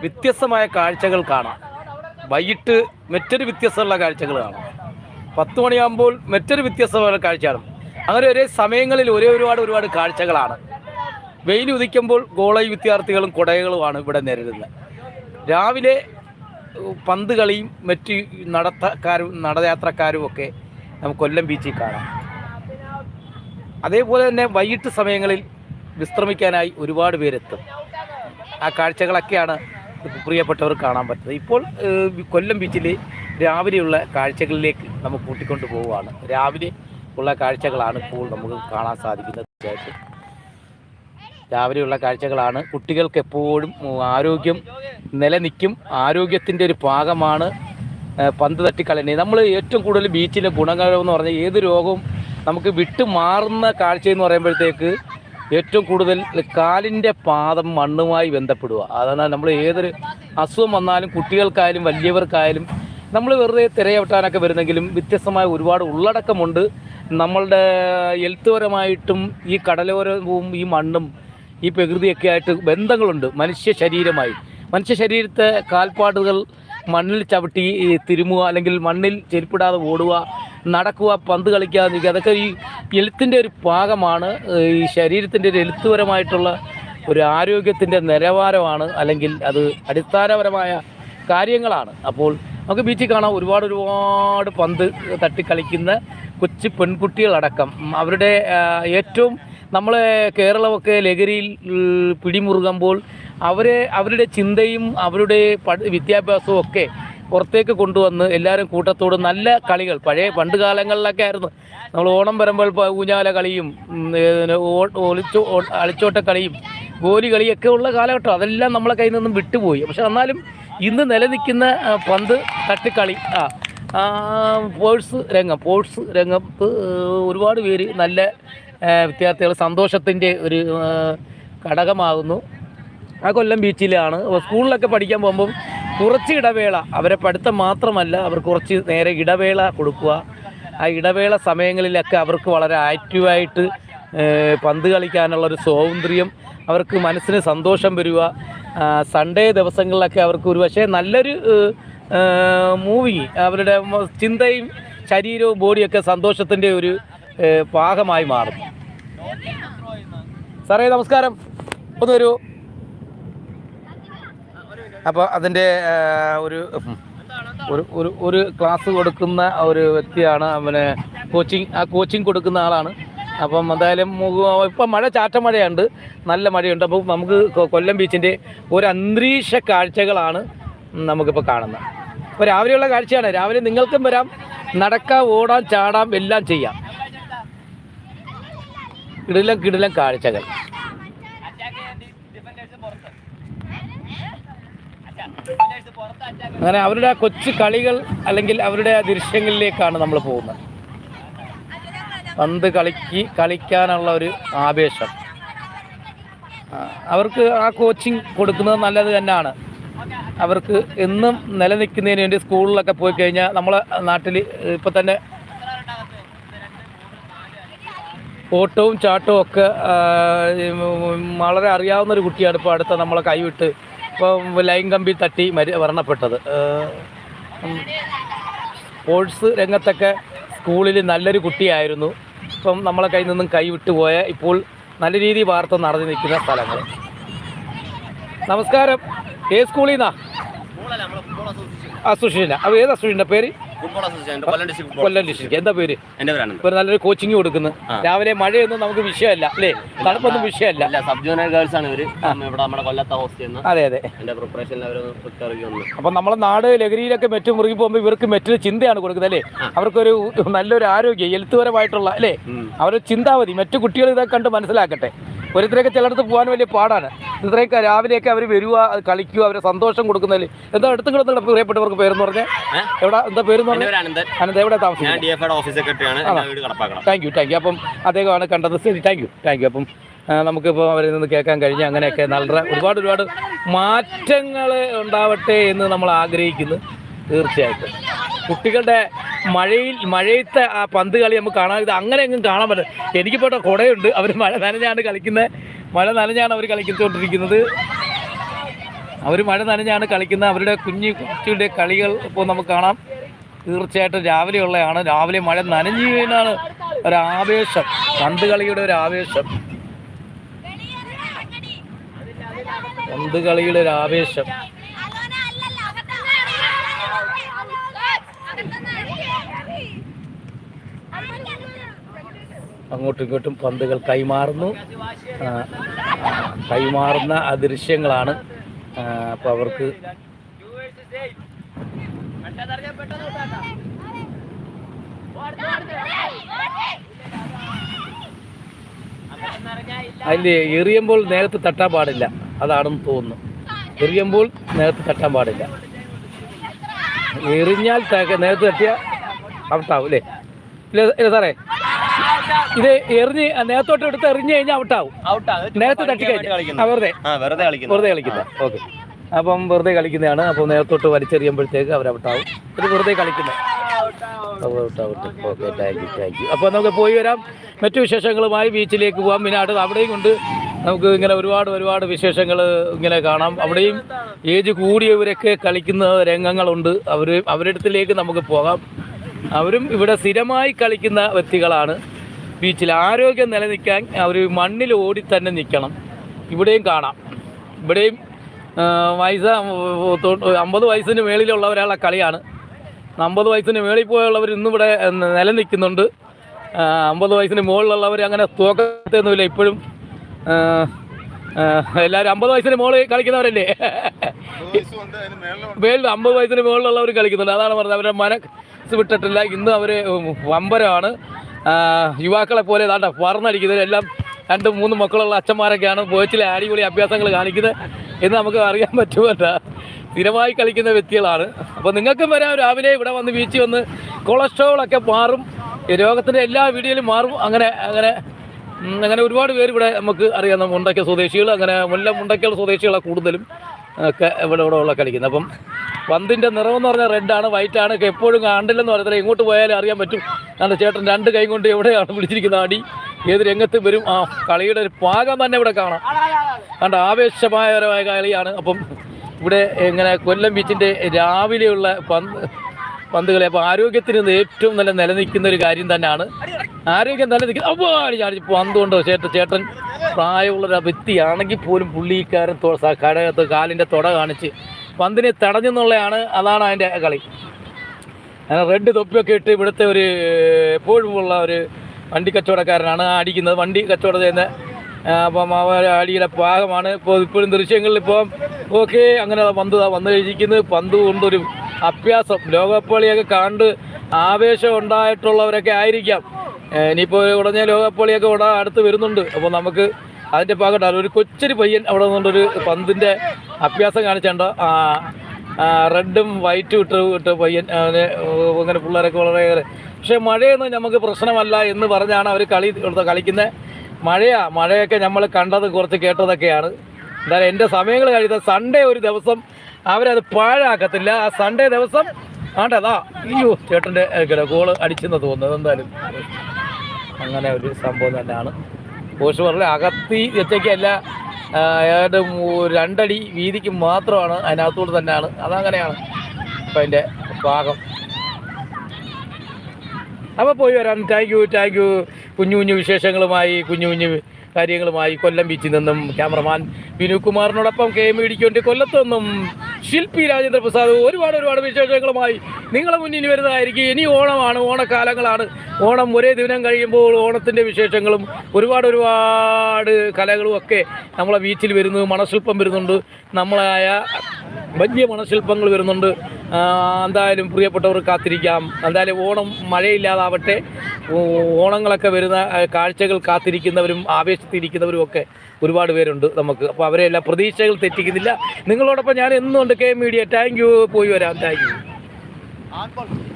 വ്യത്യസ്തമായ കാഴ്ചകൾ കാണാം. വൈകിട്ട് മറ്റൊരു വ്യത്യസ്തമുള്ള കാഴ്ചകൾ കാണാം. പത്ത് മണിയാകുമ്പോൾ മറ്റൊരു വ്യത്യസ്തമായ കാഴ്ചയാണ്. അങ്ങനെ ഒരേ സമയങ്ങളിൽ ഒരേ ഒരുപാട് ഒരുപാട് കാഴ്ചകളാണ്. വെയിൽ ഉദിക്കുമ്പോൾ ഗോളൈ വിദ്യാർത്ഥികളും കുടകളുമാണ് ഇവിടെ നേരിടുന്നത്. രാവിലെ പന്ത് കളിയും മറ്റ് നടത്തക്കാരും നടയാത്രക്കാരും ഒക്കെ നമുക്ക് കൊല്ലം ബീച്ചിൽ കാണാം. അതേപോലെ തന്നെ വൈകിട്ട് സമയങ്ങളിൽ വിശ്രമിക്കാനായി ഒരുപാട് പേരെത്തും. ആ കാഴ്ചകളൊക്കെയാണ് പ്രിയപ്പെട്ടവർ കാണാൻ പറ്റുന്നത്. ഇപ്പോൾ കൊല്ലം ബീച്ചിൽ രാവിലെയുള്ള കാഴ്ചകളിലേക്ക് നമുക്ക് കൂട്ടിക്കൊണ്ട് പോവുകയാണ്. രാവിലെ ഉള്ള കാഴ്ചകളാണ് ഇപ്പോൾ നമുക്ക് കാണാൻ സാധിക്കുന്നത് തീർച്ചയായിട്ടും. രാവിലെയുള്ള കാഴ്ചകളാണ്. കുട്ടികൾക്ക് എപ്പോഴും ആരോഗ്യം നിലനിൽക്കും. ആരോഗ്യത്തിന്റെ ഒരു ഭാഗമാണ് പന്ത് തട്ടിക്കളയുന്നത്. നമ്മൾ ഏറ്റവും കൂടുതൽ ബീച്ചിലെ ഗുണങ്ങൾ എന്ന് പറഞ്ഞാൽ ഏത് രോഗവും നമുക്ക് വിട്ടു മാറുന്ന കാഴ്ച എന്ന് പറയുമ്പോഴത്തേക്ക് ഏറ്റവും കൂടുതൽ കാലിന്റെ പാദം മണ്ണുമായി ബന്ധപ്പെടുക. അതാണ് നമ്മൾ ഏതൊരു അസുഖം വന്നാലും കുട്ടികൾക്കായാലും വലിയവർക്കായാലും നമ്മൾ വെറുതെ തിരയവട്ടാനൊക്കെ വരുന്നെങ്കിലും വ്യത്യസ്തമായ ഒരുപാട് ഉള്ളടക്കമുണ്ട്. നമ്മളുടെ എഴുത്തുപരമായിട്ടും ഈ കടലോരവും ഈ മണ്ണും ഈ പ്രകൃതിയൊക്കെ ആയിട്ട് ബന്ധങ്ങളുണ്ട് മനുഷ്യ ശരീരമായി. മനുഷ്യ ശരീരത്തെ കാൽപ്പാടുകൾ മണ്ണിൽ ചവിട്ടി തിരുമുക അല്ലെങ്കിൽ മണ്ണിൽ ചെരുപ്പിടാതെ ഓടുക നടക്കുക പന്ത് കളിക്കുക അതൊക്കെ ഈ എഴുത്തിന്റെ ഒരു ഭാഗമാണ്. ഈ ശരീരത്തിന്റെ ഒരു എഴുത്തുപരമായിട്ടുള്ള ഒരു ആരോഗ്യത്തിന്റെ നിലവാരമാണ് അല്ലെങ്കിൽ അത് അടിസ്ഥാനപരമായ കാര്യങ്ങളാണ്. അപ്പോൾ നമുക്ക് ബീച്ചിൽ കാണാം ഒരുപാട് ഒരുപാട് പന്ത് തട്ടിക്കളിക്കുന്ന കൊച്ചു പെൺകുട്ടികളടക്കം. അവരുടെ ഏറ്റവും നമ്മളെ കേരളമൊക്കെ ലഹരിയിൽ പിടിമുറുകുമ്പോൾ അവരെ അവരുടെ ചിന്തയും അവരുടെ വിദ്യാഭ്യാസവും ഒക്കെ പുറത്തേക്ക് കൊണ്ടുവന്ന് എല്ലാവരും കൂട്ടത്തോട് നല്ല കളികൾ. പഴയ പണ്ട് കാലങ്ങളിലൊക്കെ ആയിരുന്നു. നമ്മൾ ഓണം വരുമ്പോൾ ഊഞ്ഞാല കളിയും അളിച്ചോട്ട കളിയും ഗോലി കളിയൊക്കെ ഉള്ള കാലഘട്ടം. അതെല്ലാം നമ്മളെ കയ്യിൽ നിന്നും വിട്ടുപോയി. പക്ഷെ എന്നാലും ഇന്ന് നിലനിൽക്കുന്ന പന്ത് തട്ടിക്കളി ആ സ്പോർട്സ് രംഗം സ്പോർട്സ് രംഗത്ത് ഒരുപാട് പേര് നല്ല വിദ്യാർത്ഥികൾ സന്തോഷത്തിന്റെ ഒരു ഘടകമാകുന്നു. ആ കൊല്ലം ബീച്ചിലാണ് സ്കൂളിലൊക്കെ പഠിക്കാൻ പോകുമ്പം കുറച്ച് ഇടവേള. അവരെ പഠിത്തം മാത്രമല്ല അവർ കുറച്ച് നേരെ ഇടവേള കൊടുക്കുക. ആ ഇടവേള സമയങ്ങളിലൊക്കെ അവർക്ക് വളരെ ആക്റ്റീവായിട്ട് പന്ത് കളിക്കാനുള്ള ഒരു സ്വാതന്ത്ര്യം അവർക്ക് മനസ്സിന് സന്തോഷം വരിക. സൺഡേ ദിവസങ്ങളിലൊക്കെ അവർക്ക് ഒരു പക്ഷേ നല്ലൊരു മൂവി അവരുടെ ചിന്തയും ശരീരവും ബോഡിയൊക്കെ സന്തോഷത്തിന്റെ ഒരു പാകമായി മാറും. സാറേ നമസ്കാരം. ഒന്ന് വരൂ അപ്പോൾ അതിന്റെ ഒരു ഒരു ഒരു ഒരു ക്ലാസ് കൊടുക്കുന്ന ഒരു വ്യക്തിയാണ് പിന്നെ കോച്ചിങ് ആ കോച്ചിങ് കൊടുക്കുന്ന ആളാണ്. അപ്പം എന്തായാലും ഇപ്പം മഴ ചാറ്റ മഴയുണ്ട്. നല്ല മഴയുണ്ട്. അപ്പോൾ നമുക്ക് കൊല്ലം ബീച്ചിന്റെ ഒരു അന്തരീക്ഷ കാഴ്ചകളാണ് നമുക്കിപ്പോൾ കാണുന്നത്. അപ്പോൾ രാവിലെയുള്ള കാഴ്ചയാണ്. രാവിലെ നിങ്ങൾക്കും വരാം. നടക്കാം ഓടാം ചാടാം എല്ലാം ചെയ്യാം. കിടിലം കിടിലം കാഴ്ചകൾ. അങ്ങനെ അവരുടെ ആ കൊച്ചു കളികൾ അല്ലെങ്കിൽ അവരുടെ ആ ദൃശ്യങ്ങളിലേക്കാണ് നമ്മൾ പോകുന്നത്. പന്ത് കളിക്ക് കളിക്കാനുള്ള ഒരു ആവേശം. അവർക്ക് ആ കോച്ചിങ് കൊടുക്കുന്നത് നല്ലത് തന്നെയാണ്. അവർക്ക് എന്നും നിലനിൽക്കുന്നതിന് വേണ്ടി സ്കൂളിലൊക്കെ പോയി കഴിഞ്ഞാൽ നമ്മളെ നാട്ടിൽ ഇപ്പം തന്നെ ഓട്ടവും ചാട്ടവും ഒക്കെ വളരെ അറിയാവുന്ന ഒരു കുട്ടിയാണ് ഇപ്പോൾ അടുത്ത നമ്മളെ കൈവിട്ട് ലൈൻ കമ്പി തട്ടി മരി മരണപ്പെട്ടത്. സ്പോർട്സ് രംഗത്തൊക്കെ സ്കൂളിൽ നല്ലൊരു കുട്ടിയായിരുന്നു. ഇപ്പം നമ്മളെ കയ്യിൽ നിന്നും കൈവിട്ട് പോയ ഇപ്പോൾ നല്ല രീതിയിൽ വാർത്ത നടന്നു നിൽക്കുന്ന സ്ഥലങ്ങൾ. നമസ്കാരം. ഏത് സ്കൂളിൽ നിന്നാ? അസോസിയേഷൻ അപ്പോൾ ഏത് അസോസിയേഷന്റെ പേര്? Football association Kollam district football Kollam district എന്താ പേര്? എന്റെ പേരാണ്. ഇപ്പോൾ നല്ലൊരു കോച്ചിങ് കൊടുക്കുന്നു. രാവിലെ മഴയൊന്നും നമുക്ക് വിഷയമല്ല അല്ലേ? തണുപ്പൊന്നും വിഷയമല്ല. അല്ല സബ് ജൂനിയർ ഗേൾസ് ആണ് ഇവർ. ഇവിടെ നമ്മുടെ കൊല്ലത്തെ ഹോസ്റ്റ് അതെ അതെ. എന്റെ പ്രിപ്പറേഷനിൽ അവർ അപ്പം നമ്മളെ നാട് ലഹരിയിലൊക്കെ മെറ്റ് മുറുകി പോകുമ്പോൾ ഇവർക്ക് മെറ്റിന് ചിന്തയാണ് കൊടുക്കുന്നത് അല്ലേ? അവർക്കൊരു നല്ലൊരു ആരോഗ്യം എഴുത്തുപരമായിട്ടുള്ള അല്ലേ? അവരുടെ ചിന്താവതി മറ്റു കുട്ടികൾ ഇതൊക്കെ കണ്ട് മനസ്സിലാക്കട്ടെ. ഓരോരുത്തരൊക്കെ ചിലയിടത്ത് പോകാൻ വലിയ പാടാണ്. ഇത്രയൊക്കെ രാവിലെയൊക്കെ അവർ വരുക കളിക്കുക അവരെ സന്തോഷം കൊടുക്കുന്നതിൽ എന്താ എടുത്തു കിടന്നുള്ള പ്രിയപ്പെട്ടവർക്ക് പേര് പറഞ്ഞാൽ എവിടെ? എന്താ പേരെന്ന് എന്റെ പറഞ്ഞാൽ പേര് അനന്ത് എവിടെ താമസിക്കുന്നത്? വീട് താങ്ക് യു താങ്ക് യു അപ്പം അദ്ദേഹമാണ് കണ്ടത്. ശരി താങ്ക് യു താങ്ക് യു അപ്പം നമുക്കിപ്പോൾ അവരിൽ നിന്ന് കേൾക്കാൻ കഴിഞ്ഞ് അങ്ങനെയൊക്കെ നല്ല ഒരുപാട് ഒരുപാട് മാറ്റങ്ങൾ ഉണ്ടാവട്ടെ എന്ന് നമ്മൾ ആഗ്രഹിക്കുന്നു. തീർച്ചയായിട്ടും. കുട്ടികളുടെ മഴയിൽ മഴയത്തെ ആ പന്ത് കളി നമുക്ക് കാണാൻ ഇത് അങ്ങനെ എങ്ങും കാണാൻ പറ്റില്ല. എനിക്കിപ്പോൾ കുടയുണ്ട്. അവർ മഴ നനഞ്ഞാണ് കളിക്കുന്നത് മഴ നനഞ്ഞാണ് അവർ കളിച്ചുകൊണ്ടിരിക്കുന്നത് അവർ മഴ നനഞ്ഞാണ് കളിക്കുന്നത് അവരുടെ കുഞ്ഞു കുട്ടിയുടെ കളികൾ ഇപ്പോൾ നമുക്ക് കാണാം. തീർച്ചയായിട്ടും രാവിലെ ഉള്ളതാണ് രാവിലെ മഴ നനഞ്ഞു വീണാണ് ഒരാവേശം പന്ത് കളിയുടെ ഒരു ആവേശം. പന്ത് കളിയുടെ ഒരു ആവേശം. അങ്ങോട്ടും ഇങ്ങോട്ടും പന്തുകൾ കൈമാറുന്നു. കൈമാറുന്ന ആ ദൃശ്യങ്ങളാണ് അപ്പോൾ അവർക്ക് അതിന്റെ എറിയുമ്പോൾ നേരത്തെ തട്ടാൻ പാടില്ല. അതാണെന്ന് തോന്നുന്നു. എറിയുമ്പോൾ നേരത്തെ തട്ടാൻ പാടില്ല. എറിഞ്ഞാൽ നേരത്തെ തട്ടിയ ഔട്ടാവും അല്ലേ? സാറേ. ഇത് എറിഞ്ഞ് നേരത്തോട്ട് എടുത്ത് എറിഞ്ഞു കഴിഞ്ഞാൽ ഔട്ടാവും. നേരത്തെ തട്ടി കഴിഞ്ഞാൽ ആ, വെറുതെ. വെറുതെ കളിക്കുന്നു. വെറുതെ കളിക്കുന്നത് ഓക്കെ. അപ്പം വെറുതെ കളിക്കുന്നതാണ്. അപ്പോൾ നേരത്തോട്ട് വലിച്ചെറിയുമ്പോഴത്തേക്ക് അവർ ഔട്ടാവും. ഇത് വെറുതെ കളിക്കുന്നത് അപ്പൊ out okay thank you thank you അപ്പോൾ നമുക്ക് പോയി വരാം. മറ്റു വിശേഷങ്ങളുമായി ബീച്ചിലേക്ക് പോകാം പിന്നെ അടുത്ത് അവിടെയും കൊണ്ട് നമുക്ക് ഇങ്ങനെ ഒരുപാട് ഒരുപാട് വിശേഷങ്ങൾ ഇങ്ങനെ കാണാം. അവിടെയും ഏജ് കൂടിയവരൊക്കെ കളിക്കുന്ന രംഗങ്ങളുണ്ട്. അവർ അവരുടെ അടുത്തിലേക്ക് നമുക്ക് പോകാം. അവരും ഇവിടെ സ്ഥിരമായി കളിക്കുന്ന വ്യക്തികളാണ്. ബീച്ചിൽ ആരോഗ്യം നിലനിൽക്കാൻ അവർ മണ്ണിൽ ഓടി തന്നെ നിൽക്കണം. ഇവിടെയും കാണാം. ഇവിടെയും വയസ്സ് അമ്പത് വയസ്സിന് മേളിലുള്ള ഒരാളെ കളിയാണ്. അമ്പത് വയസ്സിന് മേളിൽ പോയുള്ളവർ ഇന്നിവിടെ നിലനിൽക്കുന്നുണ്ട്. അമ്പത് വയസ്സിന് മുകളിലുള്ളവർ അങ്ങനെ തോക്കത്തൊന്നുമില്ല. ഇപ്പോഴും എല്ലാവരും അമ്പത് വയസ്സിന് മുകളിൽ കളിക്കുന്നവരല്ലേ? മേളിൽ അമ്പത് വയസ്സിന് മുകളിലുള്ളവർ കളിക്കുന്നുണ്ട്. അതാണ് പറഞ്ഞത്. അവരുടെ മനസ്സ് വിട്ടിട്ടില്ല. ഇന്ന് അവർ വമ്പരമാണ് യുവാക്കളെ പോലെ ഇതാണ്ട പറന്നടിക്കുന്നത് എല്ലാം രണ്ട് മൂന്ന് മക്കളുള്ള അച്ഛന്മാരൊക്കെയാണ്. ബോച്ചിലെ അടിപൊളി അഭ്യാസങ്ങൾ കാണിക്കുന്നത്. എന്ന് നമുക്ക് അറിയാൻ പറ്റുമല്ല. സ്ഥിരമായി കളിക്കുന്ന വ്യക്തികളാണ്. അപ്പോൾ നിങ്ങൾക്കും വരാം. രാവിലെ ഇവിടെ വന്ന് ബീച്ചിൽ വന്ന് കൊളസ്ട്രോളൊക്കെ മാറും. രോഗത്തിന്റെ എല്ലാ വീഡിയോയിലും മാറും. അങ്ങനെ അങ്ങനെ അങ്ങനെ ഒരുപാട് പേര് ഇവിടെ നമുക്ക് അറിയാം. മുണ്ടയ്ക്ക സ്വദേശികൾ അങ്ങനെ മുല്ല മുണ്ടയ്ക്കൽ സ്വദേശികളാണ് കൂടുതലും. ഒക്കെ ഇവിടെ ഇവിടെ ഉള്ള കളിക്കുന്നത്. അപ്പം പന്തിന്റെ എന്ന് പറഞ്ഞാൽ റെഡാണ് ഒക്കെ എപ്പോഴും കണ്ടില്ലെന്ന് പറയത്തില്ല. ഇങ്ങോട്ട് പോയാലും അറിയാൻ പറ്റും. കാരണം ചേട്ടൻ രണ്ട് കൈ കൊണ്ട് എവിടെയാണ് പിടിച്ചിരിക്കുന്ന അടി? ഏത് രംഗത്ത് വരും? ആ കളിയുടെ ഒരു പാകം തന്നെ ഇവിടെ കാണാം. കണ്ട ആവേശമായപരമായ കളിയാണ്. അപ്പം ഇവിടെ ഇങ്ങനെ കൊല്ലം ബീച്ചിന്റെ രാവിലെയുള്ള പന്ത് പന്തുകളെ അപ്പോൾ ആരോഗ്യത്തിന് ഏറ്റവും നല്ല നിലനിൽക്കുന്ന ഒരു കാര്യം തന്നെയാണ്. ആരോഗ്യം നിലനിൽക്കുന്ന അപ്പോൾ ചാടി പന്ത് കൊണ്ട് ചേട്ടൻ ചേട്ടൻ പ്രായമുള്ളൊരു വ്യക്തിയാണെങ്കിൽ പോലും പുള്ളിക്കാരൻ കടകത്ത് കാലിന്റെ തുട കാണിച്ച് പന്തിനെ തടഞ്ഞെന്നുള്ളതാണ് അതാണ് അതിന്റെ കളി. അങ്ങനെ റെഡ് തൊപ്പിയൊക്കെ ഇട്ട് ഇവിടുത്തെ ഒരു എപ്പോഴും ഉള്ള ഒരു വണ്ടി കച്ചവടക്കാരനാണ്. അടിക്കുന്നത് വണ്ടി കച്ചവടം ചെയ്യുന്ന അപ്പം അവർ അടിയുടെ പാകമാണ് ഇപ്പോൾ ഇപ്പോഴും ദൃശ്യങ്ങളിൽ ഇപ്പം ഓക്കെ അങ്ങനെ പന്ത് വന്നു കഴിഞ്ഞിരിക്കുന്നത് പന്ത് കൊണ്ടൊരു അഭ്യാസം. ലോകപ്പളിയൊക്കെ കണ്ട് ആവേശം ഉണ്ടായിട്ടുള്ളവരൊക്കെ ആയിരിക്കാം. ഇനിയിപ്പോൾ ഉടനെ ലോകപ്പളിയൊക്കെ ഉടൻ അടുത്ത് വരുന്നുണ്ട്. അപ്പോൾ നമുക്ക് അതിന്റെ ഭാഗമായിട്ട് ഒരു കൊച്ചൊരു പയ്യൻ അവിടെ നിന്നുകൊണ്ടൊരു പന്തിന്റെ അഭ്യാസം കാണിച്ചുണ്ട്. റെഡും വൈറ്റും ഇട്ട് ഇട്ട് പയ്യൻ അങ്ങനെ പിള്ളേരൊക്കെ വളരെയേറെ പക്ഷേ മഴയൊന്നും നമുക്ക് പ്രശ്നമല്ല എന്ന് പറഞ്ഞാണ് അവർ കളി കളിക്കുന്നത് മഴയാ മഴയൊക്കെ നമ്മൾ കണ്ടത് കുറച്ച് കേട്ടതൊക്കെയാണ്. എന്തായാലും എന്റെ സമയങ്ങൾ കഴിയുന്ന സൺഡേ ഒരു ദിവസം അവരത് പാഴാക്കത്തില്ല. ആ സൺഡേ ദിവസം ആണ്ടതാ അയ്യോ ചേട്ടന്റെ ഗോൾ അടിച്ചെന്ന് തോന്നുന്നത് എന്തായാലും അങ്ങനെ ഒരു സംഭവം തന്നെയാണ്. പോസ്റ്റ് പറഞ്ഞ അകത്തി വെച്ചേക്കല്ല. ഏതാണ്ട് രണ്ടടി വീതിക്ക് മാത്രമാണ് അതിനകത്തോട് തന്നെയാണ്. അതങ്ങനെയാണ് അപ്പം അതിന്റെ ഭാഗം. അപ്പോൾ പോയി വരാം. താങ്ക് യു താങ്ക് യു കുഞ്ഞു കുഞ്ഞു വിശേഷങ്ങളുമായി കുഞ്ഞു കുഞ്ഞു കാര്യങ്ങളുമായി കൊല്ലം ബീച്ചിൽ നിന്നും ക്യാമറമാൻ വിനു കുമാറിനോടൊപ്പം കെ എം ഇടിക്കൊണ്ട്. കൊല്ലത്തു നിന്നും ശില്പി രാജേന്ദ്ര പ്രസാദ് ഒരുപാട് ഒരുപാട് വിശേഷങ്ങളുമായി നിങ്ങളെ മുന്നിൽ വരുന്നതായിരിക്കും. ഇനി ഓണമാണ് ഓണക്കാലങ്ങളാണ് ഓണം ഒരേ ദിനം കഴിയുമ്പോൾ ഓണത്തിന്റെ വിശേഷങ്ങളും ഒരുപാട് ഒരുപാട് കലകളും ഒക്കെ നമ്മളെ ബീച്ചിൽ വരുന്നു മണശില്പം വരുന്നുണ്ട്. നമ്മളായ വലിയ മണശില്പങ്ങൾ വരുന്നുണ്ട്. എന്തായാലും പ്രിയപ്പെട്ടവർ കാത്തിരിക്കാം. എന്തായാലും ഓണം മഴയില്ലാതാവട്ടെ. ഓണങ്ങളൊക്കെ വരുന്ന കാഴ്ചകൾ കാത്തിരിക്കുന്നവരും ആവേശത്തിരിക്കുന്നവരും ഒക്കെ ഒരുപാട് പേരുണ്ട് നമുക്ക്. അപ്പോൾ അവരെ എല്ലാ പ്രതീക്ഷകൾ തെറ്റിക്കുന്നില്ല. നിങ്ങളോടൊപ്പം ഞാൻ എന്നുണ്ട് കെ മീഡിയ. താങ്ക് യു പോയി വരാം. Thank you